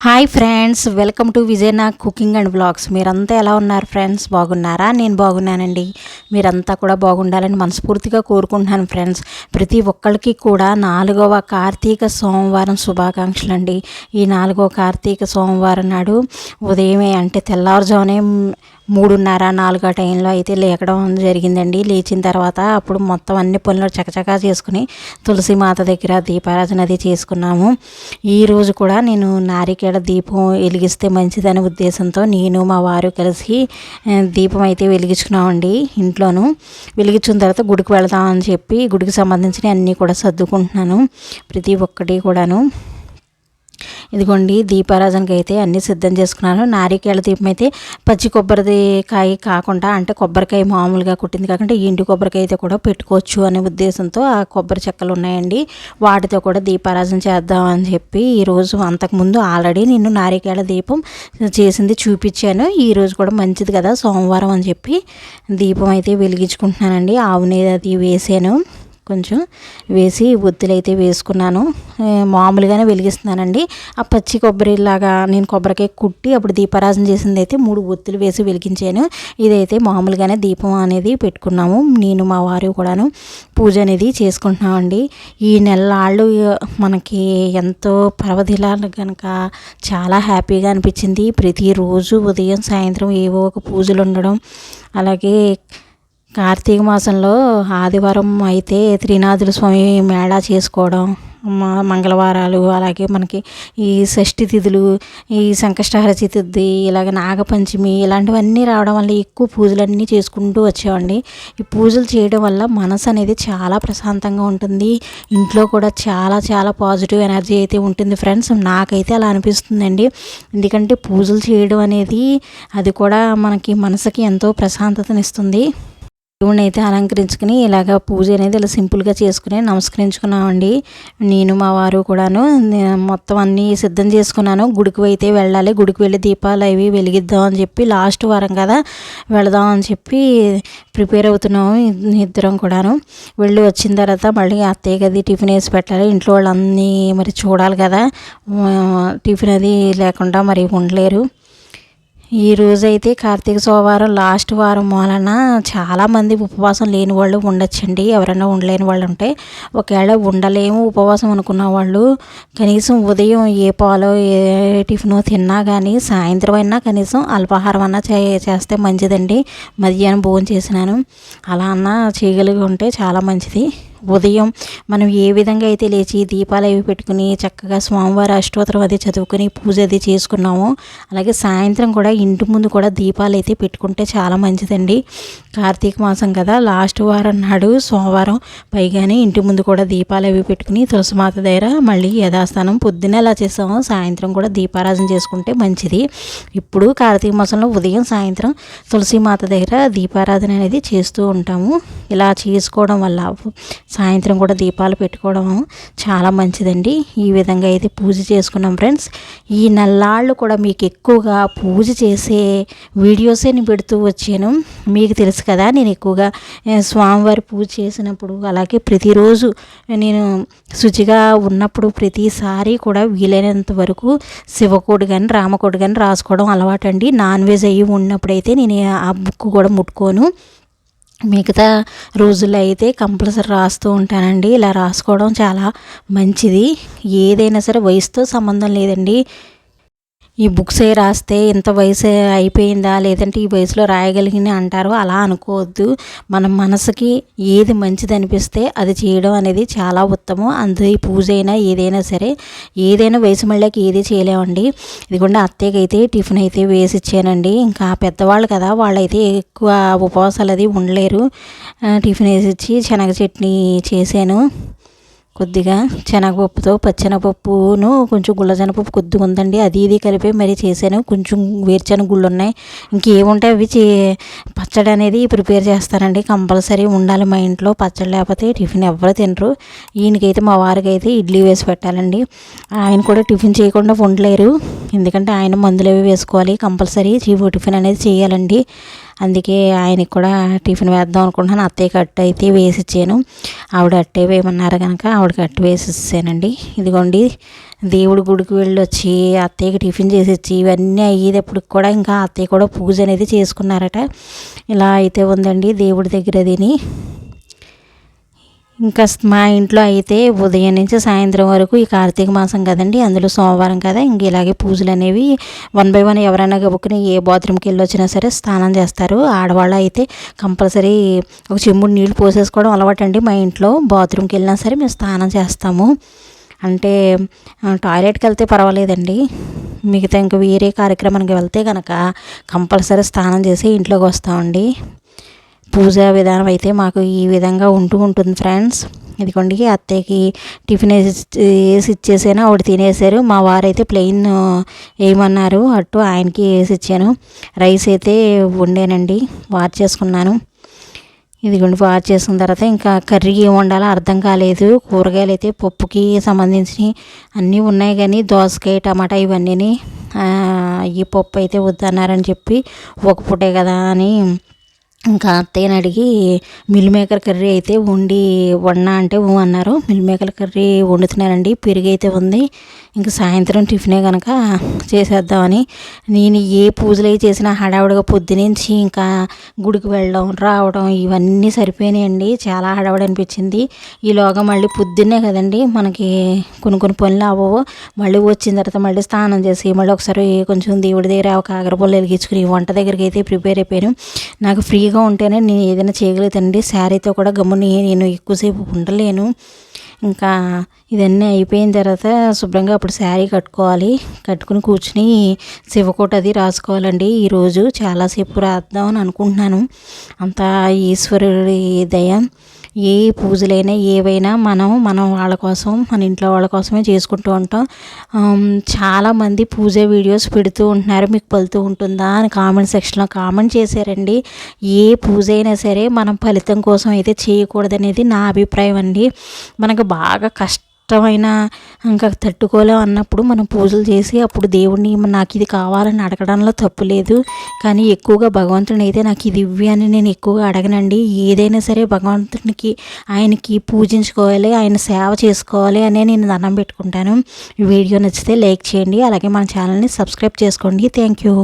Hi friends welcome to విజయనా cooking and blogs మీరంతా ఎలా ఉన్నారు ఫ్రెండ్స్? బాగున్నారా? నేను బాగున్నానండి. మీరంతా కూడా బాగుండాలని మనస్ఫూర్తిగా కోరుకుంటున్నాను ఫ్రెండ్స్. ప్రతి ఒక్కరికి కూడా నాలుగవ కార్తీక సోమవారం శుభాకాంక్షలు అండి ఈ నాలుగవ కార్తీక సోమవారం నాడు ఉదయమే అంటే తెల్లవారుజామునే మూడున్నర నాలుగు ఆ టైంలో అయితే లేకడం జరిగిందండి. లేచిన తర్వాత అప్పుడు మొత్తం అన్ని పనులు చకచకా చేసుకుని తులసి మాత దగ్గర దీపారాధన అది చేసుకున్నాము. ఈరోజు కూడా నేను నారికేళ దీపం వెలిగిస్తే మంచిదనే ఉద్దేశంతో నేను మా వారు కలిసి దీపం అయితే వెలిగించుకున్నామండి ఇంట్లోను. వెలిగించిన తర్వాత గుడికి వెళదామని చెప్పి గుడికి సంబంధించిన అన్నీ కూడా సర్దుకుంటున్నాను. ప్రతి ఒక్కటి కూడాను. ఇదిగోండి దీపారాధనకి అయితే అన్నీ సిద్ధం చేసుకున్నాను. నారికేళ దీపం అయితే పచ్చి కొబ్బరిది కాయ కాకుండా అంటే కొబ్బరికాయ మామూలుగా కుట్టింది కాకుండా ఎండు కొబ్బరికాయ అయితే కూడా పెట్టుకోవచ్చు అనే ఉద్దేశంతో ఆ కొబ్బరి చెక్కలు ఉన్నాయండి. వాటితో కూడా దీపారాధన చేద్దాం అని చెప్పి ఈరోజు అంతకుముందు ఆల్రెడీ నేను నారికేళ దీపం చేసింది చూపించాను. ఈరోజు కూడా మంచిది కదా సోమవారం అని చెప్పి దీపం అయితే వెలిగించుకుంటున్నానండి. ఆవు అది వేసాను. కొంచెం వేసి ఒత్తులు అయితే వేసుకున్నాను మామూలుగానే వెలిగిస్తున్నానండి. ఆ పచ్చి కొబ్బరిలాగా నేను కొబ్బరికాయ కుట్టి అప్పుడు దీపారాజన చేసింది అయితే మూడు ఒత్తులు వేసి వెలిగించాను. ఇదైతే మామూలుగానే దీపం అనేది పెట్టుకున్నాము. నేను మా వారు కూడాను పూజ అనేది చేసుకుంటున్నామండి. ఈ నెలలాళ్ళు మనకి ఎంతో పర్వదిలాలు కనుక చాలా హ్యాపీగా అనిపించింది. ప్రతిరోజు ఉదయం సాయంత్రం ఏవో ఒక పూజలు ఉండడం అలాగే కార్తీక మాసంలో ఆదివారం అయితే త్రినాథుల స్వామి మేళా చేసుకోవడం మంగళవారాలు అలాగే మనకి ఈ షష్ఠి తిథులు ఈ సంకష్టహర చతుర్థి ఇలాగ నాగపంచమి ఇలాంటివన్నీ రావడం వల్ల ఎక్కువ పూజలన్నీ చేసుకుంటూ వచ్చేవండి ఈ పూజలు చేయడం వల్ల మనసు అనేది చాలా ప్రశాంతంగా ఉంటుంది. ఇంట్లో కూడా చాలా చాలా పాజిటివ్ ఎనర్జీ అయితే ఉంటుంది ఫ్రెండ్స్. నాకైతే అలా అనిపిస్తుందండి. ఎందుకంటే పూజలు చేయడం అనేది అది కూడా మనకి మనసుకి ఎంతో ప్రశాంతతనిస్తుంది. దేవుణ్ణి అయితే అలంకరించుకుని ఇలాగ పూజ అనేది ఇలా సింపుల్గా చేసుకుని నమస్కరించుకున్నామండి. నేను మా వారు కూడాను మొత్తం అన్నీ సిద్ధం చేసుకున్నాను. గుడికి అయితే వెళ్ళాలి. గుడికి వెళ్ళి దీపాలు అవి వెలిగిద్దాం అని చెప్పి లాస్ట్ వారం కదా వెళదాం అని చెప్పి ప్రిపేర్ అవుతున్నాము ఇద్దరం కూడాను. వెళ్ళి వచ్చిన తర్వాత మళ్ళీ అత్తయ్య గది టిఫిన్ వేసి పెట్టాలి. ఇంట్లో వాళ్ళన్నీ మరి చూడాలి కదా. టిఫిన్ అది లేకుండా మరి ఉండలేరు. ఈ రోజైతే కార్తీక సోమవారం లాస్ట్ వారం వలన చాలామంది ఉపవాసం లేని వాళ్ళు ఉండొచ్చండి. ఎవరైనా ఉండలేని వాళ్ళు ఉంటే ఒకవేళ ఉండలేము ఉపవాసం అనుకున్న వాళ్ళు కనీసం ఉదయం ఏ పాలో ఏ టిఫిన్ తిన్నా కానీ సాయంత్రం అయినా కనీసం అల్పాహారం అన్నా చే చేస్తే మంచిదండి. మధ్యాహ్నం భోజనం చేసినాను. అలా అన్నా చేయగలిగి ఉంటే చాలా మంచిది. ఉదయం మనం ఏ విధంగా అయితే లేచి దీపాలు అవి పెట్టుకుని చక్కగా స్వామివారి అష్టోత్తరం అది చదువుకుని పూజ అది చేసుకున్నామో అలాగే సాయంత్రం కూడా ఇంటి ముందు కూడా దీపాలు అయితే పెట్టుకుంటే చాలా మంచిదండి. కార్తీక మాసం కదా లాస్ట్ వారం నాడు సోమవారం పైగానే ఇంటి ముందు కూడా దీపాలు అవి పెట్టుకుని తులసిమాత దగ్గర మళ్ళీ యథాస్థానం పొద్దున్న ఎలా చేసామో సాయంత్రం కూడా దీపారాజన చేసుకుంటే మంచిది. ఇప్పుడు కార్తీక మాసంలో ఉదయం సాయంత్రం తులసిమాత దగ్గర దీపారాధన అనేది చేస్తూ ఉంటాము. ఇలా చేసుకోవడం వల్ల సాయంత్రం కూడా దీపాలు పెట్టుకోవడం చాలా మంచిదండి. ఈ విధంగా అయితే పూజ చేసుకున్నాం ఫ్రెండ్స్. ఈ నల్లాళ్ళు కూడా మీకు ఎక్కువగా పూజ చేసే వీడియోసే నేను పెడుతూ వచ్చాను. మీకు తెలుసు కదా నేను ఎక్కువగా స్వామివారి పూజ చేసినప్పుడు అలాగే ప్రతిరోజు నేను శుచిగా ఉన్నప్పుడు ప్రతిసారి కూడా వీలైనంత వరకు శివకోడు కానీ రామకోడు కానీ రాసుకోవడం అలవాటు అండి నాన్ వెజ్ అయ్యి ఉన్నప్పుడైతే నేను ఆ బుక్ కూడా ముట్టుకోను. మిగతా రోజుల్లో అయితే కంపల్సరీ రాస్తూ ఉంటానండి. ఇలా రాసుకోవడం చాలా మంచిది. ఏదైనా సరే వయసుతో సంబంధం లేదండి. ఈ బుక్స్ ఏ రాస్తే ఇంత వయసు అయిపోయిందా? లేదంటే ఈ వయసులో రాయగలిగిన అంటారు అలా అనుకోవద్దు. మన మనసుకి ఏది మంచిది అనిపిస్తే అది చేయడం అనేది చాలా ఉత్తమం. అందు పూజ అయినా ఏదైనా సరే ఏదైనా వయసు మళ్ళీకి ఏది చేయలేమండి. ఇదిగోండి అత్తయ్యకి అయితే టిఫిన్ అయితే వేసి ఇచ్చానండి ఇంకా పెద్దవాళ్ళు కదా వాళ్ళైతే ఎక్కువ ఉపవాసాలు అది ఉండలేరు. టిఫిన్ వేసి ఇచ్చి శనగ చట్నీ చేశాను. కొద్దిగా శనగపప్పుతో పచ్చెనగపప్పును కొంచెం గుళ్ళజనపప్పు కొద్దిగా ఉందండి. అది ఇది కలిపి మరీ చేశాను. కొంచెం వేరుచెనగ గుళ్ళు ఉన్నాయి ఇంకేముంటే అవి చే పచ్చడి అనేది ప్రిపేర్ చేస్తానండి. కంపల్సరీ ఉండాలి మా ఇంట్లో. పచ్చడి లేకపోతే టిఫిన్ ఎవరు తినరు. ఈయనకైతే మా వారికి అయితే ఇడ్లీ వేసి పెట్టాలండి. ఆయన కూడా టిఫిన్ చేయకుండా ఉండలేరు ఎందుకంటే ఆయన మందులు అవి వేసుకోవాలి. కంపల్సరీ చీపు టిఫిన్ అనేది చేయాలండి. అందుకే ఆయనకి కూడా టిఫిన్ వేద్దాం అనుకుంటున్నాను. అత్తయ్యకి అట్టు అయితే వేసి ఇచ్చాను ఆవిడ అట్టే వేయమన్నారు కనుక ఆవిడకి అట్టు వేసి ఇచ్చానండి ఇదిగోండి దేవుడి గుడికి వెళ్ళి వచ్చి అత్తయ్యకి టిఫిన్ చేసి ఇచ్చి ఇవన్నీ అయ్యేటప్పుడు కూడా ఇంకా అత్తయ్య కూడా పూజ అనేది చేసుకున్నారట. ఇలా అయితే ఉందండి దేవుడి దగ్గర తిని ఇంకా మా ఇంట్లో అయితే ఉదయం నుంచి సాయంత్రం వరకు ఈ కార్తీక మాసం కదండి అందులో సోమవారం కదా ఇంక ఇలాగే పూజలు అనేవి వన్ బై వన్ ఎవరైనా గబుక్కుని ఏ బాత్రూమ్కి వెళ్ళి వచ్చినా సరే స్నానం చేస్తారు. ఆడవాళ్ళు అయితే కంపల్సరీ ఒక చెంబుడు నీళ్ళు పోసేసుకోవడం అలవాటు అండి మా ఇంట్లో. బాత్రూమ్కి వెళ్ళినా సరే మేము స్నానం చేస్తాము. అంటే టాయిలెట్కి వెళ్తే పర్వాలేదండి. మిగతా ఇంకా వేరే కార్యక్రమానికి వెళ్తే కనుక కంపల్సరీ స్నానం చేసి ఇంట్లోకి వస్తామండి. పూజా విధానం అయితే మాకు ఈ విధంగా ఉంటూ ఉంటుంది ఫ్రెండ్స్. ఇదిగోండి అత్తయ్యకి టిఫిన్ వేసి వేసి ఇచ్చేసాను. ఆవిడ తినేసారు. మా వారైతే ప్లెయిన్ వేయమన్నారు అట్టు ఆయనకి వేసి ఇచ్చాను. రైస్ అయితే వండానండి. వాచ్ చేసుకున్నాను. ఇదిగోండి వాచ్ చేసిన తర్వాత ఇంకా కర్రీ ఏమి వండాలో అర్థం కాలేదు. కూరగాయలు అయితే పప్పుకి సంబంధించినవి అన్నీ ఉన్నాయి కానీ దోసకాయ టమాటా ఇవన్నీ ఈ పప్పు అయితే వద్దన్నారని చెప్పి ఒక పూటే కదా అని ఇంకా అత్తయ్యని అడిగి మిల్ మేకర్ కర్రీ అయితే వండి వండా అంటే అన్నారు. మిల్ మేకర్ కర్రీ వండుతున్నారండి పెరుగు అయితే ఉంది. ఇంకా సాయంత్రం టిఫినే కనుక చేసేద్దామని. నేను ఏ పూజలు అవి చేసినా హడావుడిగా పొద్దునుంచి ఇంకా గుడికి వెళ్ళడం రావడం ఇవన్నీ సరిపోయినాయండి. చాలా హడావుడి అనిపించింది. ఈలోగా మళ్ళీ పొద్దున్నే కదండి మనకి కొన్ని కొన్ని పనులు అవ్వవు. మళ్ళీ వచ్చిన తర్వాత మళ్ళీ స్నానం చేసి మళ్ళీ ఒకసారి కొంచెం దేవుడి దగ్గర ఒక అగరబొల్లు వెలిగించుకుని వంట దగ్గరికి అయితే ప్రిపేర్ అయిపోయాను. నాకు ఫ్రీ ఫ్రీగా ఉంటేనే నేను ఏదైనా చేయగలుగుతానండి. శారీతో కూడా గమ్ముని నేను ఎక్కువసేపు ఉండలేను. ఇంకా ఇవన్నీ అయిపోయిన తర్వాత శుభ్రంగా అప్పుడు శారీ కట్టుకోవాలి. కట్టుకుని కూర్చుని శివకోట అది రాసుకోవాలండి. ఈరోజు చాలాసేపు రాద్దాం అని అనుకుంటున్నాను. అంతా ఈశ్వరుడి దయ. ఏ పూజలైనా ఏవైనా మనం మనం వాళ్ళ కోసం మన ఇంట్లో వాళ్ళ కోసమే చేసుకుంటూ ఉంటాం. చాలామంది పూజ వీడియోస్ పెడుతూ ఉంటున్నారు. మీకు పలుతూ ఉంటుందా అని కామెంట్ సెక్షన్లో కామెంట్ చేశారండి. ఏ పూజ అయినా సరే మనం ఫలితం కోసం అయితే చేయకూడదనేది నా అభిప్రాయం అండి. మనకు బాగా కష్టం కష్టమైన ఇంకా తట్టుకోలేం అన్నప్పుడు మనం పూజలు చేసి అప్పుడు దేవుడిని నాకు ఇది కావాలని అడగడంలో తప్పు లేదు. కానీ ఎక్కువగా భగవంతుని అయితే నాకు ఇది ఇవ్వి అని నేను ఎక్కువగా అడగనండి. ఏదైనా సరే భగవంతునికి ఆయనకి పూజించుకోవాలి ఆయన సేవ చేసుకోవాలి అనే నేను దండం పెట్టుకుంటాను. వీడియో నచ్చితే లైక్ చేయండి. అలాగే మన ఛానల్ని సబ్స్క్రైబ్ చేసుకోండి. Thank you.